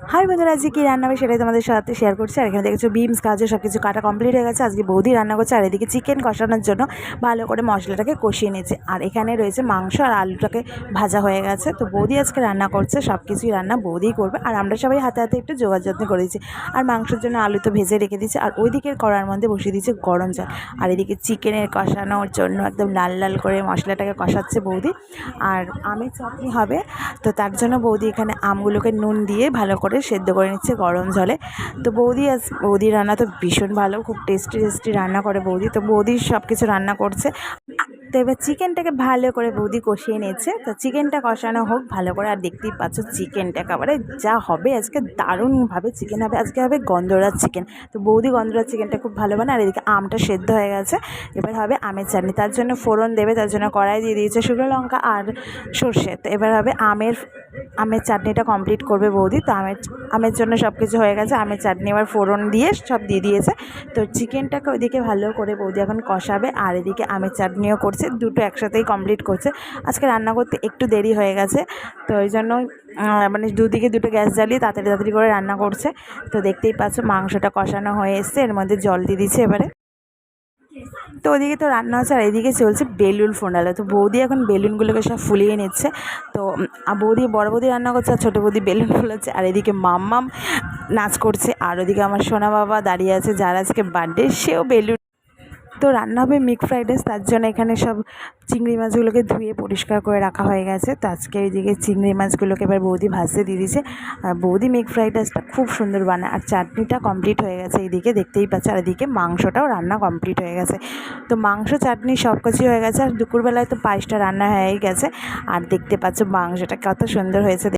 High বন্ধুরা, আজকে কী রান্না হবে সেটাই তোমাদের সাথে শেয়ার করছি। আর এখানে দেখছ বিমস গাজর সব কিছু কাটা কমপ্লিট হয়ে গেছে। আজকে বৌদি রান্না করছে, আর এদিকে চিকেন কষানোর জন্য ভালো করে মশলাটাকে কষিয়ে নিয়েছে। আর এখানে রয়েছে মাংস আর আলুটাকে ভাজা হয়ে গেছে। তো বৌদি আজকে রান্না করছে সব কিছুই রান্না বৌদিই করবে। আর আমরা সবাই হাতে হাতে একটু জোগাড় যত্ন করেছি আর মাংসের জন্য আলু তো ভেজে রেখে দিয়েছে। আর ওই দিকের কড়ার মধ্যে বসিয়ে দিয়েছে গরম জল। আর এদিকে চিকেনের কষানোর জন্য একদম লাল লাল করে মশলাটাকে কষাচ্ছে বৌদি। আর আমের চাটনি হবে। তো তার জন্য বৌদি এখানে আমগুলোকে নুন দিয়ে ভালো করে সেদ্ধ করে নিচ্ছে গরম জলে। তো বৌদি আজ, বৌদির রান্না তো ভীষণ ভালো, খুব টেস্টি টেস্টি রান্না করে বৌদি। তো বৌদি সব কিছু রান্না করছে। তো এবার চিকেনটাকে ভালো করে বৌদি কষিয়ে নিয়েছে। তো চিকেনটা কষানো হোক, ভালো করে। আর দেখতেই পাচ্ছ চিকেনটা একেবারে যা হবে, আজকে দারুণভাবে চিকেন হবে। আজকে হবে গন্ধরাজ চিকেন। তো বৌদি গন্ধরাজ চিকেনটা খুব ভালো বানায়। আর এদিকে আমটা সেদ্ধ হয়ে গেছে। এবার হবে আমের চাটনি। তার জন্য ফোড়ন দেবে, তার জন্য কড়াই দিয়ে দিয়েছে শুকনো লঙ্কা আর সর্ষে। তো এবার হবে আমের আমের চাটনিটা কমপ্লিট করবে বৌদি। তো আমের আমের জন্য সব কিছু হয়ে গেছে। আমের চাটনি এবার ফোড়ন দিয়ে সব দিয়ে দিয়েছে। তো চিকেনটাকে ওইদিকে ভালো করে বৌদি এখন কষাবে। আর এদিকে আমের চাটনিও করছে। দুটো একসাথেই কমপ্লিট করছে। আজকে রান্না করতে একটু দেরি হয়ে গেছে, তো ওই জন্য মানে দুদিকে দুটো গ্যাস জ্বালিয়ে তাড়াতাড়ি তাড়াতাড়ি করে রান্না করছে। তো দেখতেই পাচ্ছ মাংসটা কষানো হয়ে এসছে, এর মধ্যে জল দিয়ে দিচ্ছে এবারে। তো ওদিকে তো রান্না হচ্ছে, আর এদিকে চলছে বেলুন ফোনালে তো বৌদি এখন বেলুনগুলোকে সব ফুলিয়ে নিচ্ছে। তো বৌদি, বড় বৌদি রান্না করছে আর ছোটো বৌদি বেলুন ফোলাচ্ছে। আর এদিকে মাম্মাম নাচ করছে। আর ওদিকে আমার সোনা বাবা দাঁড়িয়ে আছে, যার আজকে বার্থডে সেও বেলুন তো রান্না হবে মিক ফ্রাইড রাইস, তার জন্য এখানে সব চিংড়ি মাছগুলোকে ধুয়ে পরিষ্কার করে রাখা হয়ে গেছে। তো আজকে এইদিকে চিংড়ি মাছগুলোকে এবার বৌদি ভাজতে দিয়ে দিয়েছে। আর বৌদি মিক ফ্রাইড রাইসটা খুব সুন্দর বানায়, আর চাটনিটা কমপ্লিট হয়ে গেছে এইদিকে, দেখতেই পাচ্ছে। আর এদিকে মাংসটাও রান্না কমপ্লিট হয়ে গেছে। তো মাংস, চাটনি সব কিছুই হয়ে গেছে, আর দুপুরবেলায় তো পায়েসটা রান্না হয়ে গেছে। আর দেখতে পাচ্ছ মাংসটা কত সুন্দর হয়েছে।